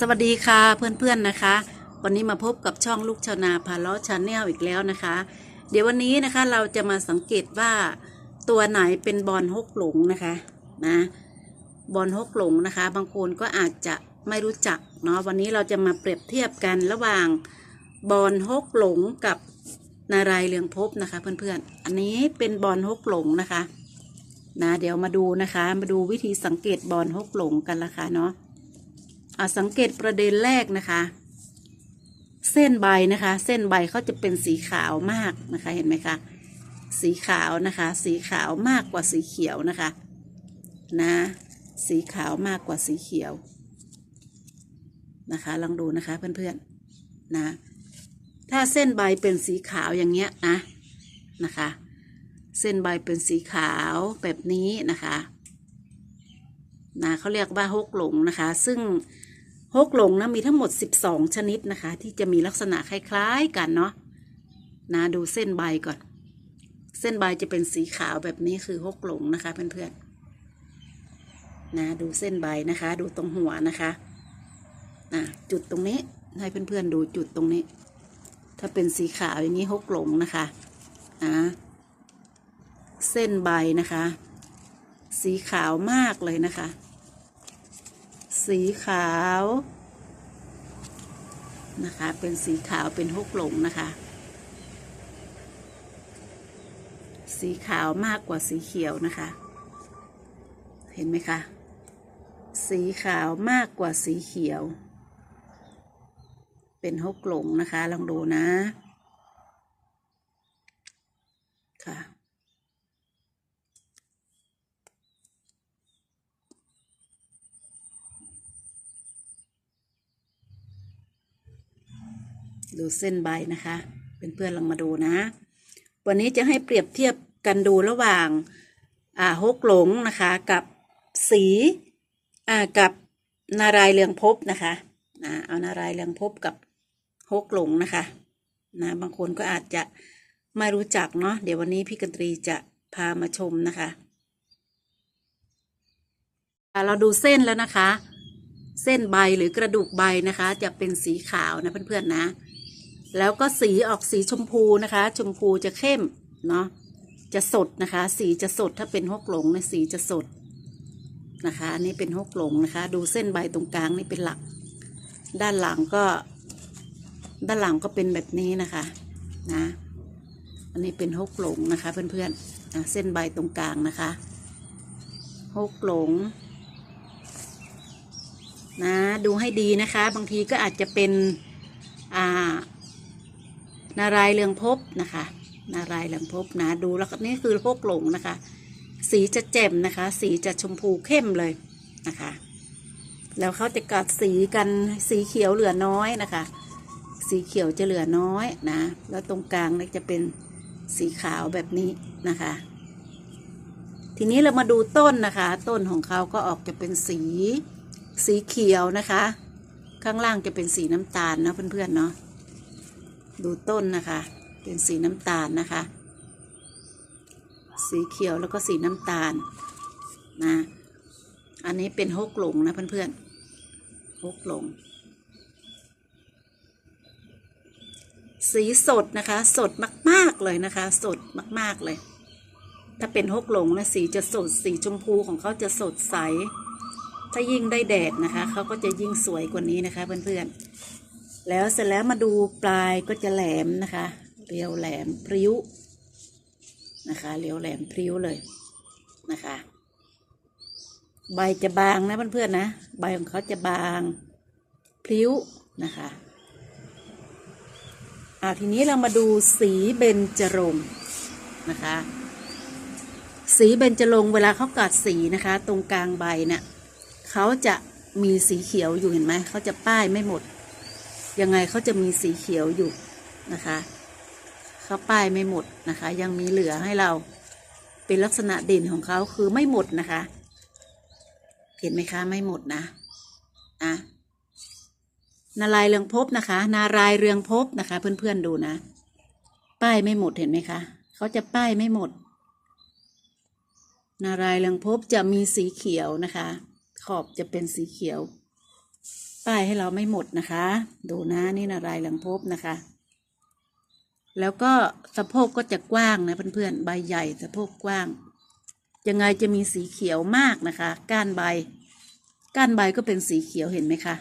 สวัสดีค่ะเพื่อนๆนะคะ วันนี้มาพบกับช่องลูกชาวนาพาล้อชาแนลอีกแล้วนะคะ เดี๋ยววันนี้นะคะเราจะมาสังเกตว่าตัวไหนเป็นบอลฮกหลงนะคะนะบอลฮกหลงนะคะ บางคนก็อาจจะไม่รู้จักเนาะวันนี้เราจะมาเปรียบเทียบกันระหว่างบอลฮกหลงกับนารายเรืองภพนะคะเพื่อนๆ อันนี้เป็นบอลฮกหลงนะคะนะเดี๋ยวมาดูนะคะ มาดูวิธีสังเกตบอลฮกหลงกันละคะเนาะ สังเกตประเด็นแรกนะคะ เส้นใบนะคะ เส้นใบเขาจะเป็นสีขาวมากนะคะเห็นไหมคะ สีขาวนะคะ สีขาวมากกว่าสีเขียวนะคะนะสีขาวมากกว่าสีเขียวนะคะลองดูนะคะเพื่อนๆนะถ้าเส้นใบเป็นสีขาวอย่างเงี้ยนะนะคะ เส้นใบเป็นสีขาวแบบนี้นะคะนะเขาเรียกว่าฮกหลงนะคะ ซึ่ง ฮกหลงนะมีทั้งหมด 12 ชนิดนะคะ ที่จะมีลักษณะคล้ายๆกันเนาะนะดูเส้นใบก่อน เส้นใบจะเป็นสีขาวแบบนี้คือฮกหลงนะคะเพื่อนๆนะดูเส้นใบนะคะ ดูตรงหัวนะคะนะจุดตรงนี้ให้เพื่อนๆดูจุดตรงนี้ ถ้าเป็นสีขาวอย่างนี้ฮกหลงนะคะนะเส้นใบนะคะ สีขาวมากเลยนะคะ สีขาวนะคะ เป็นสีขาวเป็นฮกหลงนะคะ สีขาวมากกว่าสีเขียวนะคะ เห็นไหมคะ สีขาวมากกว่าสีเขียว เป็นฮกหลงนะคะ ลองดูนะค่ะ ดูเส้นใบนะคะ เป็นเพื่อนลองมาดูนะ วันนี้จะให้เปรียบเทียบกันดูระหว่างอ่าฮกหลงนะคะกับสีอ่ากับนารายณ์เรืองภพนะคะนะเอานารายณ์เรืองภพกับฮกหลงนะคะนะบางคนก็อาจจะไม่รู้จักเนาะเดี๋ยววันนี้พี่กันตรีจะพามาชมนะคะเราดูเส้นแล้วนะคะ เส้นใบหรือกระดูกใบนะคะ จะเป็นสีขาวนะเพื่อนๆนะ แล้วก็สีออกสีชมพูนะคะ ชมพูจะเข้มเนาะจะสดนะคะ สีจะสดถ้าเป็นฮกหลงเนะสีจะสดนะคะอันนี้เป็นฮกหลงนะคะ ดูเส้นใบตรงกลางนี่เป็นหลัก ด้านหลังก็ ด้านหลังก็เป็นแบบนี้นะคะนะอันนี้เป็นฮกหลงนะคะเพื่อนๆอะเส้นใบตรงกลางนะคะฮกหลงนะดูให้ดีนะคะ บางทีก็อาจจะเป็นอ่า นารายเรืองภพนะคะ นารายเรืองภพนะดูแล้วนี่คือพกหลงนะคะ สีจะแจ่มนะคะ สีจะชมพูเข้มเลยนะคะ แล้วเขาจะกัดสีกันสีเขียวเหลือน้อยนะคะ สีเขียวจะเหลือน้อยนะ แล้วตรงกลางนี่จะเป็นสีขาวแบบนี้นะคะ ทีนี้เรามาดูต้นนะคะ ต้นของเขาก็ออกจะเป็นสีสีเขียวนะคะ ข้างล่างจะเป็นสีน้ำตาลนะเพื่อนๆเนาะ ดูต้นนะคะ เป็นสีน้ำตาลนะคะ สีเขียวแล้วก็สีน้ำตาลนะอันนี้เป็นฮกหลงนะเพื่อนๆฮกหลง สีสดนะคะ สดมาก ๆ เลยนะคะ สดมาก ๆ เลย ถ้าเป็นฮกหลงนะสีจะสดสีชมพูของเขาจะสดใส ถ้ายิ่งได้แดดนะคะเขาก็จะยิ่งสวยกว่านี้นะคะเพื่อนๆ แล้วเสร็จแล้วมาดูปลายก็จะแหลมนะคะ เรียวแหลมพริ้วนะคะเรียวแหลมพริ้วเลยนะคะ ใบจะบางนะเพื่อนๆนะ ใบของเขาจะบางพริ้วนะคะอ่าทีนี้เรามาดูสีเบญจรงค์นะคะ สีเบญจรงค์เวลาเขากัดสีนะคะ ตรงกลางใบเนี่ยเขาจะมีสีเขียวอยู่เห็นไหมเขาจะป้ายไม่หมด ยังไงเขาจะมีสีเขียวอยู่นะคะเขาป้ายไม่หมดนะคะ ยังมีเหลือให้เราเป็นลักษณะเด่นของเขาคือไม่หมดนะคะ เห็นไหมคะไม่หมดนะนะนารายเรืองภพนะคะ นารายเรืองภพนะคะ เพื่อนๆดูนะ ป้ายไม่หมดเห็นไหมคะเขาจะป้ายไม่หมด นารายเรืองภพจะมีสีเขียวนะคะ ขอบจะเป็นสีเขียว ป้ายให้เราไม่หมดนะคะ ดูนะนี่นารายหลังพบนะคะ แล้วก็สะโพกก็จะกว้างนะเพื่อนๆใบใหญ่สะโพกกว้าง ยังไงจะมีสีเขียวมากนะคะ ก้านใบ ก้านใบก็เป็นสีเขียวเห็นไหมคะ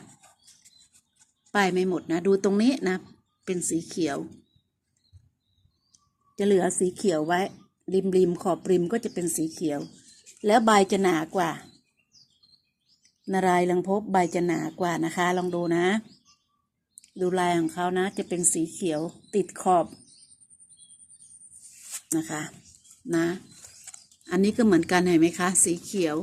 ป้ายไม่หมดนะ ดูตรงนี้นะ เป็นสีเขียว จะเหลือสีเขียวไว้ ริมริมขอบริมก็จะเป็นสีเขียว แล้วใบจะหนากว่า นารายณ์ลังพบใบจะหนากว่านะคะ ลองดูนะ ดูลายของเขานะ จะเป็นสีเขียวติดขอบนะคะ นะ อันนี้ก็เหมือนกันเห็นไหมคะ สีเขียว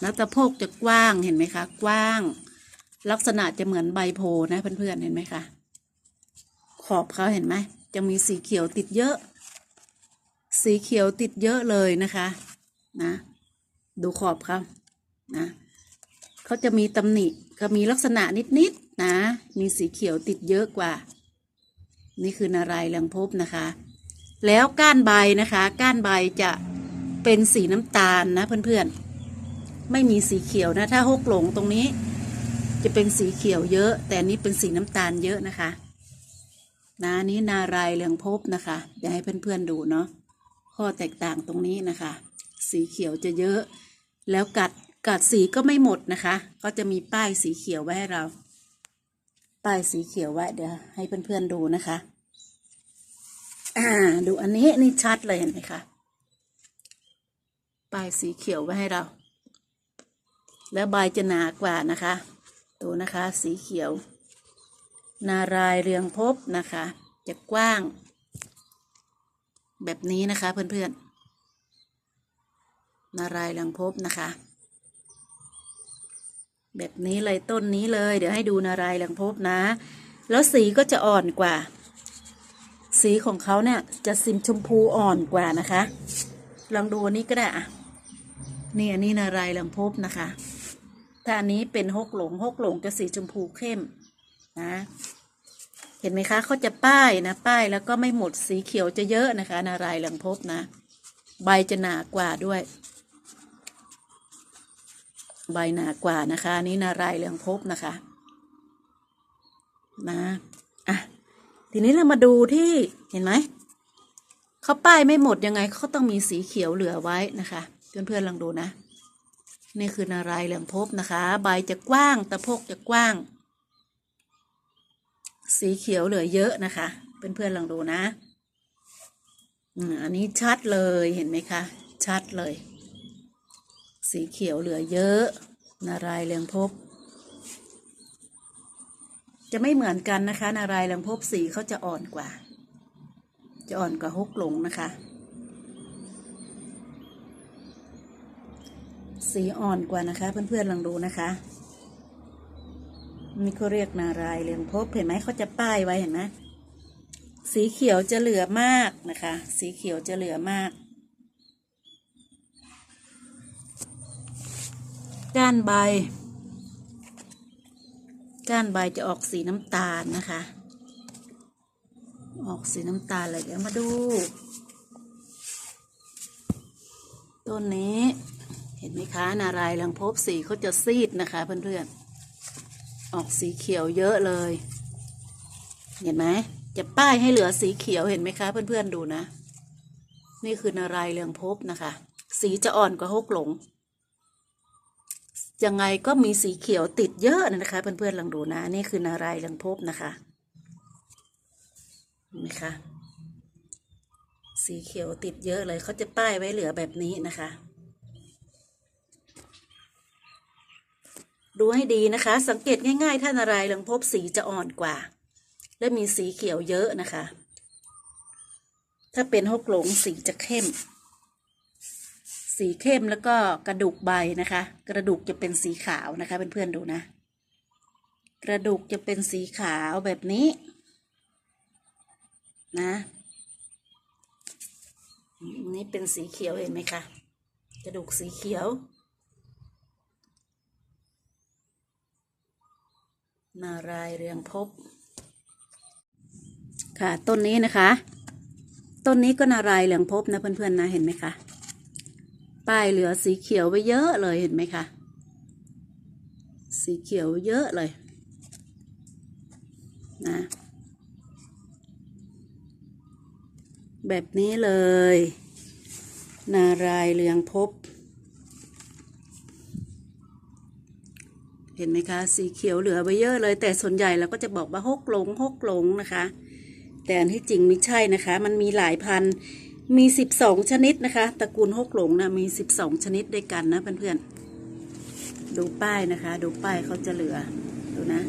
แล้วตะโพกจะกว้างเห็นไหมคะ กว้าง ลักษณะจะเหมือนใบโพนะเพื่อนๆเห็นไหมคะ ขอบเขาเห็นไหมจะมีสีเขียวติดเยอะ สีเขียวติดเยอะเลยนะคะ นะ ดูขอบเขานะเขาจะมีตำหนิก็มีลักษณะนิดๆนะมีสีเขียวติดเยอะกว่า นี่คือนารายณ์ลังพบนะคะ แล้วก้านใบนะคะ ก้านใบจะเป็นสีน้ำตาลนะเพื่อนๆ ไม่มีสีเขียวนะ ถ้าหกหลงตรงนี้ จะเป็นสีเขียวเยอะ แต่นี้เป็นสีน้ำตาลเยอะนะคะนะนี้นารายณ์เรืองพบนะคะเดี๋ยวให้เพื่อนๆดูเนาะข้อแตกต่างตรงนี้นะคะ สีเขียวจะเยอะ แล้วกัดกัดสีก็ไม่หมดนะคะ ก็จะมีป้ายสีเขียวไว้ให้เรา ป้ายสีเขียวไว้เดี๋ยวให้เพื่อนๆดูนะคะ อ่า ดูอันนี้นี่ชัดเลยเห็นไหมคะป้ายสีเขียวไว้ให้เรา แล้วใบจะหนากว่านะคะดูนะคะ สีเขียว นารายเรืองพบนะคะ จะกว้าง แบบนี้นะคะเพื่อนๆ นารายณ์เรืองพบนะคะ แบบนี้เลยต้นนี้เลย เดี๋ยวให้ดูนารายณ์เรืองพบนะ แล้วสีก็จะอ่อนกว่า สีของเขาเนี่ยจะสิมชมพูอ่อนกว่านะคะ ลองดูอันนี้ก็ได้อะนี่อันนี้นารายณ์เรืองพบนะคะ ถ้าอันนี้เป็นฮกหลงฮกหลงจะสีชมพูเข้มนะเห็นไหมคะเขาจะป้ายนะ ป้ายแล้วก็ไม่หมดสีเขียวจะเยอะนะคะ นารายณ์ลังพบนะ ใบจะหนากว่าด้วย ใบหนากว่านะคะนี่นารายเหลังพบนะคะนะอะทีนี้เรามาดูที่เห็นไหมเขาป้ายไม่หมดยังไงเขาต้องมีสีเขียวเหลือไว้นะคะเพื่อนๆลองดูนะนี่คือนารายเหลืองพบนะคะ ใบจะกว้างตะโพกจะกว้าง สีเขียวเหลือเยอะนะคะเพื่อนๆลองดูนะอันนี้ชัดเลยเห็นไหมคะ ชัดเลย สีเขียวเหลือเยอะ นารายณ์เหลืองพบ จะไม่เหมือนกันนะคะ นารายณ์เหลืองพบสีเขาจะอ่อนกว่า จะอ่อนกว่าฮกหลงนะคะ สีอ่อนกว่านะคะ เพื่อนๆลองดูนะคะนี่เขาเรียกนารายณ์เรืองพบเห็นไหมเขาจะป้ายไว้เห็นไหมสีเขียวจะเหลือมากนะคะ สีเขียวจะเหลือมาก ก้านใบ ก้านใบจะออกสีน้ำตาลนะคะ ออกสีน้ำตาลเลยเดี๋ยวมาดู ต้นนี้เห็นไหมคะ นารายณ์เรืองพบสีเขาจะซีดนะคะเพื่อนๆ ออกสีเขียวเยอะเลย เห็นไหมจะป้ายให้เหลือสีเขียวเห็นไหมคะ เพื่อนๆดูนะ นี่คือนารายเรืองพบนะคะ สีจะอ่อนกว่าฮกหลง ยังไงก็มีสีเขียวติดเยอะนะคะเพื่อนๆลองดูนะ นี่คือนารายณ์เรืองพบนะคะเห็นไหมคะสีเขียวติดเยอะเลยเขาจะป้ายไว้เหลือแบบนี้นะคะ ดูให้ดีนะคะ สังเกตง่าย ๆ ถ้านารายณ์เรืองพบสีจะอ่อนกว่า และมีสีเขียวเยอะนะคะ ถ้าเป็นฮกหลงสีจะเข้ม สีเข้มแล้วก็กระดูกใบนะคะ กระดูกจะเป็นสีขาวนะคะเเพื่อนๆดูนะ กระดูกจะเป็นสีขาวแบบนี้นะนี่เป็นสีเขียวเห็นไหมคะกระดูกสีเขียวนารายเรืองพบ ค่ะต้นนี้นะคะ ต้นนี้ก็นารายณ์เรืองพบนะเพื่อนๆนะเห็นไหมคะ ป้ายเหลือสีเขียวไว้เยอะเลยเห็นไหมคะ สีเขียวเยอะเลยนะแบบนี้เลย นารายเรืองพบ เห็นไหมคะ สีเขียวเหลือไปเยอะเลย แต่ส่วนใหญ่เราก็จะบอกว่าหกหลงหกหลงนะคะ แต่อันที่จริงไม่ใช่นะคะ มันมีหลายพันธุ์ มีสิบสองชนิดนะคะ ตระกูลหกหลงนะมีสิบสองชนิดด้วยกันนะเพื่อนๆ ดูป้ายนะคะ ดูป้ายเขาจะเหลือ ดูนะ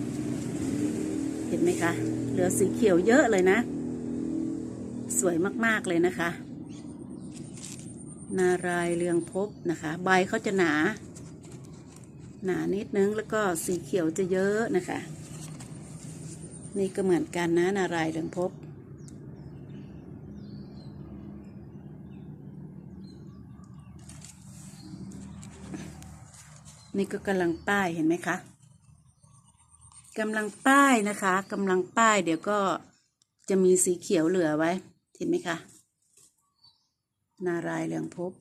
เห็นไหมคะ เหลือสีเขียวเยอะเลยนะ สวยมากๆเลยนะคะ นารายเรืองพบนะคะ ใบเขาจะหนา หนานิดนึงแล้วก็สีเขียวจะเยอะนะคะ นี่ก็เหมือนกันนะ นารายเรืองพบ นี่ก็กำลังป้ายเห็นไหมคะกำลังป้ายนะคะกำลังป้าย เดี๋ยวก็จะมีสีเขียวเหลือไว้ เห็นไหมคะ นารายณ์เรืองพบ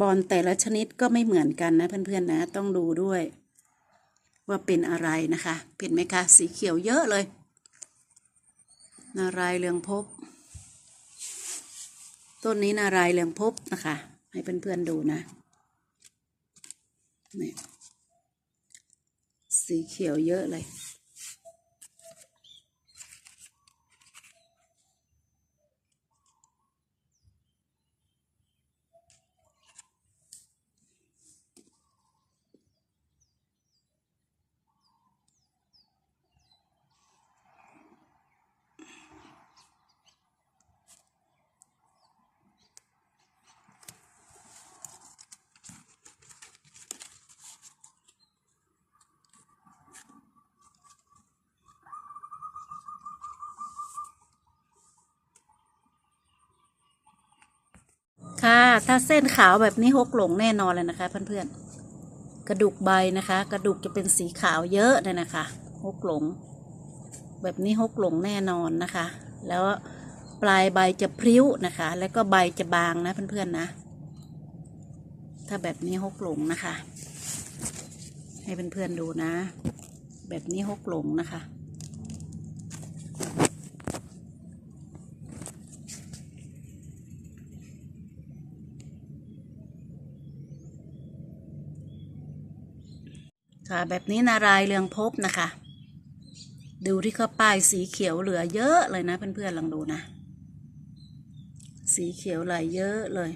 บอลแต่ละชนิดก็ไม่เหมือนกันนะเพื่อนๆนะ ต้องดูด้วย ว่าเป็นอะไรนะคะ เห็นไหมคะ สีเขียวเยอะเลย นารายณ์เรืองภพ ต้นนี้นารายณ์เรืองพบนะคะ ให้เพื่อนๆดูนะนี่สีเขียวเยอะเลย ถ้าเส้นขาวแบบนี้หกหลงแน่นอนเลยนะคะ เพื่อนๆ กระดูกใบนะคะ กระดูกจะเป็นสีขาวเยอะเลยนะคะหกหลง แบบนี้หกหลงแน่นอนนะคะ แล้วปลายใบจะพริ้วนะคะ แล้วก็ใบจะบางนะเพื่อนๆนะ ถ้าแบบนี้หกหลงนะคะ ให้เพื่อนๆดูนะ แบบนี้หกหลงนะคะ ค่ะ แบบนี้นารายเรืองพบนะคะ ดูที่เขาป้ายสีเขียวเหลือเยอะเลยนะเพื่อนๆลองดูนะ สีเขียวไหลเยอะเลย